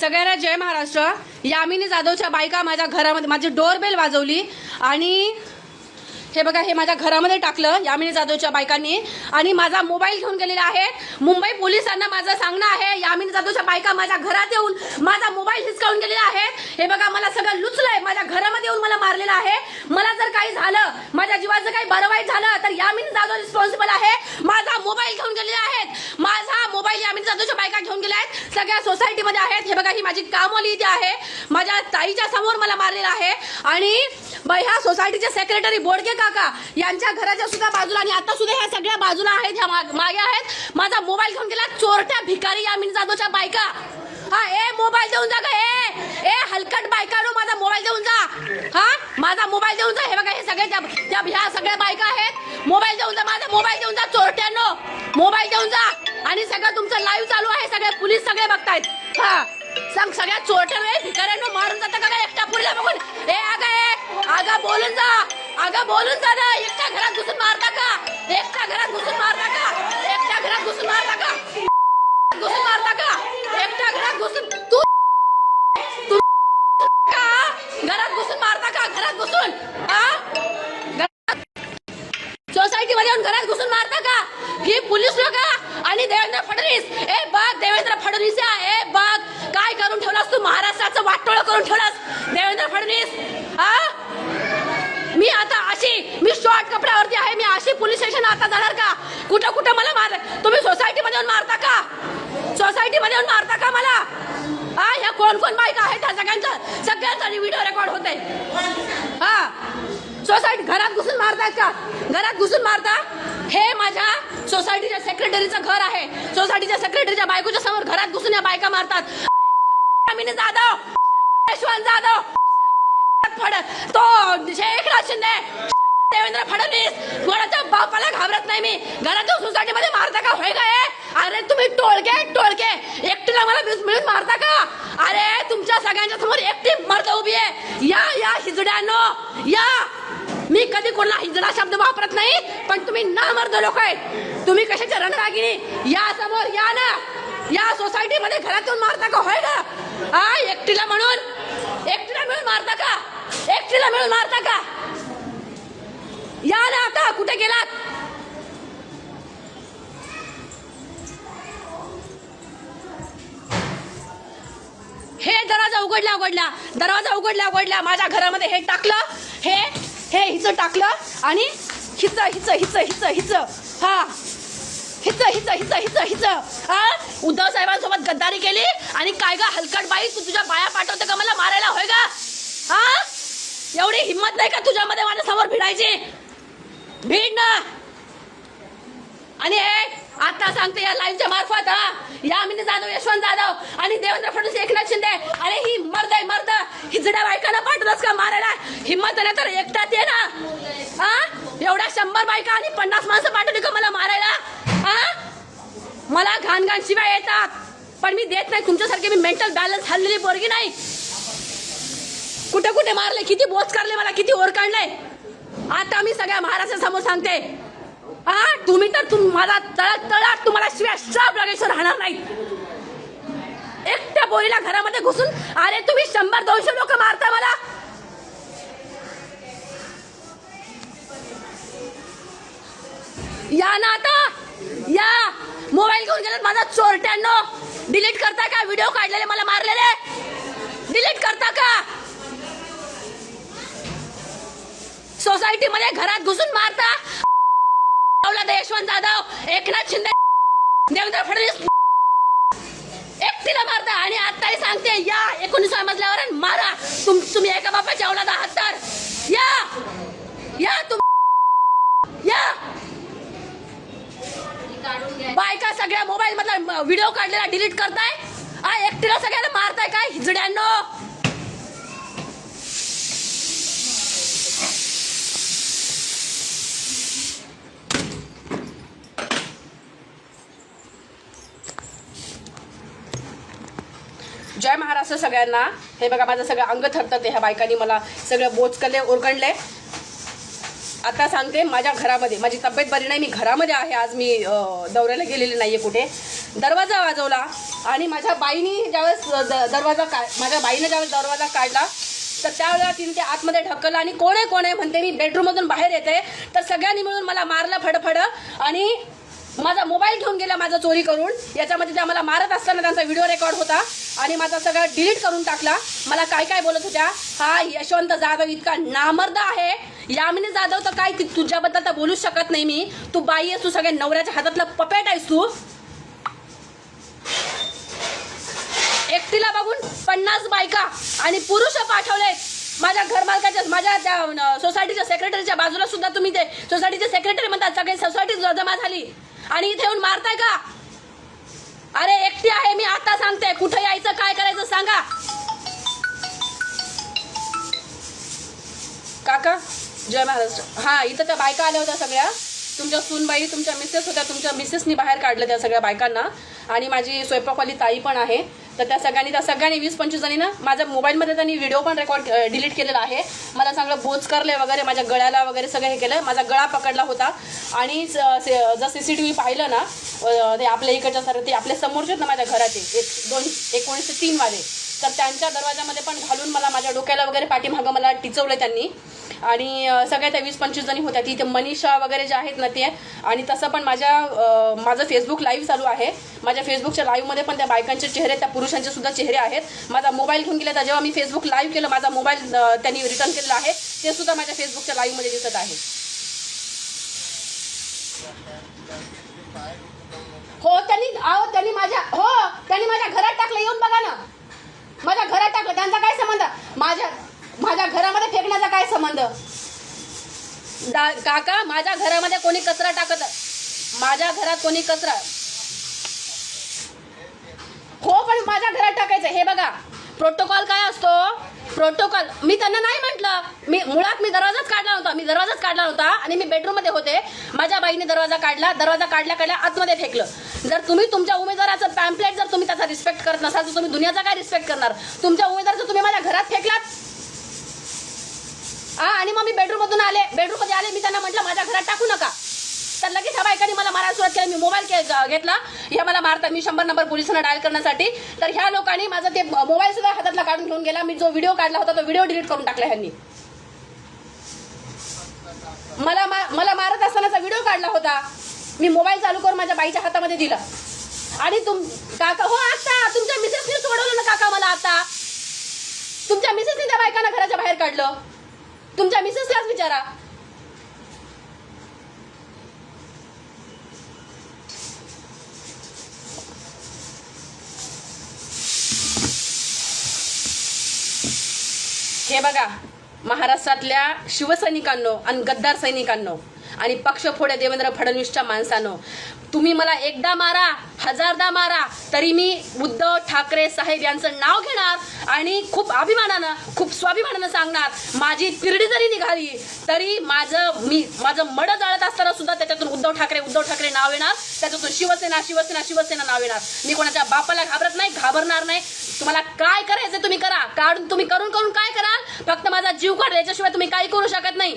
सगळ्यांना जय महाराष्ट्र. यामिनी जाधवच्या बायका माझ्या घरामध्ये माझी डोरबेल वाजवली आणि हे बघा हे माझ्या घरामध्ये टाकलं यामिनी जाधवच्या बायकांनी. आणि माझा मोबाईल घेऊन गेलेला आहे. मुंबई पोलिसांना माझं सांगणं आहे यामिनी जाधवच्या बायका माझ्या घरात येऊन माझा मोबाईल हिसकावून गेलेला आहे. हे बघा मला सगळं लुच माझ्या घरामध्ये येऊन मला मारलेलं आहे. मला जर काही झालं माझ्या जीवाचं काही बरं वाईट झालं तर यामिनी जाधव रिस्पॉन्सिबल आहे. माझा मोबाईल घेऊन गेलेले आहेत. माझा मोबाईल यामिनी जाधवच्या बायका घेऊन गेल्या आहेत. सगळ्या सोसायटीमध्ये आहेत. हे बघा ही माझी कामवाली इथे आहे. माझ्या ताईच्या समोर मला मारलेलं आहे. आणि ह्या सोसायटीचे सेक्रेटरी बोडके काका यांच्या घराच्या सुद्धा बाजूला आणि आता सुद्धा ह्या सगळ्या बाजूला आहेत ह्या मागे आहेत. माझा मोबाईल घेऊन गेला चोरट्या भिकारी यामिनी जाधवच्या बायका. हा ए मोबाईल देऊन जा ग ए. ए हलकट बायकानो माझा मोबाईल देऊन जा. हा माझा मोबाईल देऊन जा. हे बघा हे सगळे त्या ह्या सगळ्या बायका आहेत. मोबाईल देऊन जा माझा मोबाईल देऊन जा चोरट्यांनो. मोबाईल देऊन जा. आणि सगळं तुमचं लाईव्ह चालू आहे. सगळे पोलीस सगळे बघतायत. हा. सांग सगळ्या चोरट्या भिकाऱ्यांनो मारून जाता का काय एकटा पुढला बघून? ए अगं ए अगं बोलून जा. अगं बोलून जा ना एकट्या घरात घुसून मारता का? एकट्या घरात घुसून मारता का? एकट्या घरात घुसून मारता का? घुसून मारता का? एकट्या घरात घुसून तू तू का? घरात घुसून मारता का? घरात घुसून? सोसायटी मध्ये येऊन घरात घुसून मारता का? ही पोलीस लोक आणि देवेंद्र फडणवीस. ए बघ देवेंद्र फडणवीस ए बघ काय करून ठेवलास तू? महाराष्ट्राचं वाटोळ करून ठेवलास? देवेंद्र फडणवीस हा मी आता अशी मी शॉर्ट कपड्यावरती आहे. मी अशी पोलीस स्टेशन आता जाणार का? कुठं कुठं मला मार तुम्ही सोसायटी मध्ये येऊन मारता का? सोसायटी मध्ये येऊन मारता का मला? हा ह्या कोण कोण बायका आहेत? त्या सगळ्यांचा सगळ्यांचा व्हिडिओ रेकॉर्ड होते. हा. सोसायटी घरात घुसून मारतात का? घरात घुसून मारता? हे माझ्या सोसायटीच्या सेक्रेटरीचं घर आहे. सोसायटीच्या सेक्रेटरीच्या बायकोच्या समोर घरात घुसून या बायका मारतात. जाधव. यशवंत जाधव. फड तो एकनाथ शिंदे. देवेंद्र फडणवीस. कोणाच्या बापाला घाबरत नाही मी. घरात सोसायटीमध्ये मारता का? होय गाय अरे तुम्ही टोळके टोळके. एकटीला मला मिस- मिळून मारता का? अरे तुमच्या सगळ्यांच्या समोर एकटी मर्द उभी आहे. या या हिजड्यानो. या. मी कधी कोणाला हिजडा शब्द वापरत नाही पण तुम्ही ना मर्द लोक आहेत. तुम्ही कशाचे रणरागिनी या समोर या ना. या सोसायटी मध्ये घरातून मारता का? होय का हा एकटीला म्हणून. एकटीला मिळून मारता का? एकटीला मिळून मारता का? या ना आता कुठे गेलात? उघडला उघडला. दरवाजा उघडला उघडला. माझ्या घरामध्ये हे टाकलं. हे हे हिचं टाकलं. आणि हिचं हिचं हिचं हिचं हिचं. हा. हिच हिच हिच हिच हिच. हा? उद्धव साहेबांसोबत गद्दारी केली. आणि काय गा हलकट बाई तू तुझ्या बाया पाठवते का मला? मारायला होय का हा? एवढी हिंमत नाही का तुझ्यामध्ये माझ्यासमोर भिडायची? भीड ना. आणि हे आता सांगते या लाईव्हच्या मार्फत हा. या अमिनी जाधव यशवंत जाधव आणि देवेंद्र फडणवीस एकनाथ शिंदे. अरे ही मर्द आहे मर्द. हिजड्या बायकांना पाठवलंच का मारायला? हिंमत नाही तर एकटाच ये ना. हा? एवढ्या शंभर बायका आणि पन्नास माणसं पाठवली का मला मारायला? हा? मला घाण घाण शिवाय येतात. पण मी देत नाही. तुमच्यासारखी मी मेंटल बॅलन्स हल्लेली पोरगी नाही. कुठे कुठे मारले? किती बोच काढले मला? किती ओर काढले आता मी सगळ्या महाराष्ट्रासमोर सांगते. हा? तुम्ही तर तुम्हाला तळत तळत तळात तुम्हाला शिवाय शाप लागेल राहणार नाही एकट्या बोरीला घरामध्ये घुसून अरे तुम्ही शंभर दोनशे लोक मारता मला? या ना आता. या. मोबाईल घेऊन गेलात माझा चोरट्यांनो. डिलीट करता का? व्हिडिओ काढलेले मला मारलेले? डिलीट करता का? सोसायटी मध्ये घरात घुसून मारता? दौलत यशवंत जाधव एकनाथ शिंदे देवेंद्र फडणवीस. एकटीला मारता आणि आताही सांगते या एकोणीस मजल्यावर मारा. तुम तुम्ही एका बापाच्या अवलाद आहात तर. या! या तुम या! बायका सगळ्या मोबाईल मधला व्हिडिओ काढलेला डिलीट करताय. आ एकटीला सगळ्याला मारताय काय? हिजड्यांनो! जय महाराष्ट्र सगळ्यांना. हे बघा माझं सगळं अंग थरथरते ह्या बायकांनी मला सगळं बोचकले ओरगणले आता सांगते माझ्या घरामध्ये माझी तब्येत बरी नाही मी घरामध्ये आहे. आज मी दौऱ्याला गेलेली नाही आहे कुठे. दरवाजा वाजवला आणि माझ्या बाईनी ज्यावेळेस द- दरवाजा का माझ्या बाईने ज्यावेळेस दरवाजा काढला तर त्यावेळेला तिने ते आतमध्ये ढकललं आणि कोण आहे कोण आहे म्हणते मी बेडरूममधून बाहेर येते. तर सगळ्यांनी मिळून मला मारलं फडफड आणि माझा मोबाईल घेऊन गेला माझा चोरी करून. याच्यामध्ये ते मला मारत असताना त्यांचा व्हिडिओ रेकॉर्ड होता आणि माझा सगळा डिलीट करून टाकला. मला काय काय बोलत होत्या? हा यशवंत जाधव इतका नामर्द आहे. यामिनी जाधव तर काय तुझ्याबद्दल तर बोलूच शकत नाही मी. तू बाई आहेस तू सगळ्या नवऱ्याच्या हातातला पपेट आहेस तू. एकटीला बघून पन्नास बायका आणि पुरुष पाठवलेत. माझ्या घरमालकाच्या माझ्या त्या सोसायटीच्या सेक्रेटरीच्या बाजूला सुद्धा तुम्ही ते सोसायटीचे सेक्रेटरी म्हणतात सगळे सोसायटी जमा झाली. आणि इथे येऊन मारताय का? अरे एकटी आहे मी आता सांगते. कुठे यायचं काय करायचं सांगा. काका जय महाराष्ट्र. हा इथं त्या बायका आल्या होत्या सगळ्या. तुमच्या सूनबाई तुमच्या मिसेस होत्या. तुमच्या मिसेसनी बाहेर काढलं त्या सगळ्या बायकांना. आणि माझी स्वयंपाकवाली ताई पण आहे. तर त्या सगळ्यांनी त्या सगळ्यांनी वीस पंचवीस जणीनं माझ्या मोबाईलमध्ये त्यांनी व्हिडिओ पण रेकॉर्ड डिलीट केलेला आहे. मला चांगलं बोच करले वगैरे माझ्या गळ्याला वगैरे सगळं हे केलं. माझा गळा पकडला होता. आणि से- जर सी सी टी व्ही पाहिलं ना ते आपल्या इकडच्या सर ते आपल्या समोरचे आहेत ना माझ्या घराचे. एक दोन एकोणीसशे तीनवाले तर त्यांच्या दरवाजामध्ये पण घालून मला माझ्या डोक्याला वगैरे पाठीमागं मला टिचवलं त्यांनी. आणि सगळ्या त्या वीस पंचवीस जणी होत्या. तिथे मनीषा वगैरे जे आहेत ना ते. आणि तसं पण माझ्या माझं फेसबुक लाईव्ह चालू आहे. माझ्या फेसबुकच्या लाईव्हमध्ये पण त्या बायकांचे चेहरे त्या पुरुषांचे सुद्धा चेहरे आहेत. माझा मोबाईल घेऊन गेला तर जेव्हा मी फेसबुक लाईव्ह केलं माझा मोबाईल त्यांनी रिटर्न केलेला आहे. ते सुद्धा माझ्या फेसबुकच्या लाईव्हमध्ये दिसत आहे. हो त्यांनी आहो त्यांनी माझ्या हो त्यांनी माझ्या घरात टाकलं. येऊन बघा ना. माझ्या घरात टाकलं. त्यांचा काय संबंध? माझ्या माझ्या घरामध्ये फेकण्याचा काय संबंध? काका माझ्या घरामध्ये कोणी कचरा टाकत माझ्या घरात कोणी कचरा हो पण माझ्या घरात टाकायचं. हे बघा प्रोटोकॉल काय असतो? प्रोटोकॉल मी त्यांना नाही म्हटलं. मी मुळात मी दरवाजाच मी दरवाजाच काढला होता आणि मी बेडरूममध्ये होते. माझ्या बाईने दरवाजा काढला. दरवाजा काढल्या काढल्या आतमध्ये फेकलं. जर तुम्ही तुमच्या उमेदवाराचं पॅम्पलेट जर तुम्ही त्याचा रिस्पेक्ट करत नसाल तर तुम्ही दुनियाचा काय रिस्पेक्ट करणार? तुमच्या उमेदवाराचं तुम्ही माझ्या घरात फेकलात? हा आणि मग मी बेडरूम मधून आले. बेडरूममध्ये आले मी त्यांना म्हटलं माझ्या घरात टाकू नका. तर लगेच ह्या बायकांनी मला मारायला सुरुवात केली. मी मोबाईल के- घेतला. ह्या मला मारतात मी शंभर नंबर पोलिसांना डायल करण्यासाठी. तर ह्या लोकांनी माझा ते मोबाईल सुद्धा हातातला काढून घेऊन गेला. मी जो व्हिडिओ काढला होता तो व्हिडिओ डिलीट करून टाकला ह्यांनी. मला मा- मला मारत असतानाचा व्हिडिओ काढला होता. मी मोबाईल चालू करून माझ्या बाईच्या हातामध्ये दिला. आणि तुम काका हो आता. तुमच्या मिसेसने सोडवलं ना काका मला आता. तुमच्या मिसेसने त्या बायकांना घराच्या बाहेर काढलं. तुमच्या मिसेसलाच विचारा हे बघा. महाराष्ट्रातल्या शिवसैनिकांनो आणि गद्दार सैनिकांनो आणि पक्षफोड्या देवेंद्र फडणवीसच्या माणसानं तुम्ही मला एकदा मारा हजारदा मारा तरी मी उद्धव ठाकरे साहेब यांचं नाव घेणार आणि खूप अभिमानानं खूप स्वाभिमानानं सांगणार माझी तिरडी जरी निघाली तरी माझं मी माझं मड जाळत असताना सुद्धा त्याच्यातून उद्धव ठाकरे उद्धव ठाकरे नाव येणार त्याच्यातून शिवसेना शिवसेना शिवसेना नाव येणार. मी कोणाच्या बापाला घाबरत नाही घाबरणार नाही. तुम्हाला काय करायचं तुम्ही करा. काढून तुम्ही करून करून काय कराल? फक्त माझा जीव काढ याच्याशिवाय तुम्ही काही करू शकत नाही.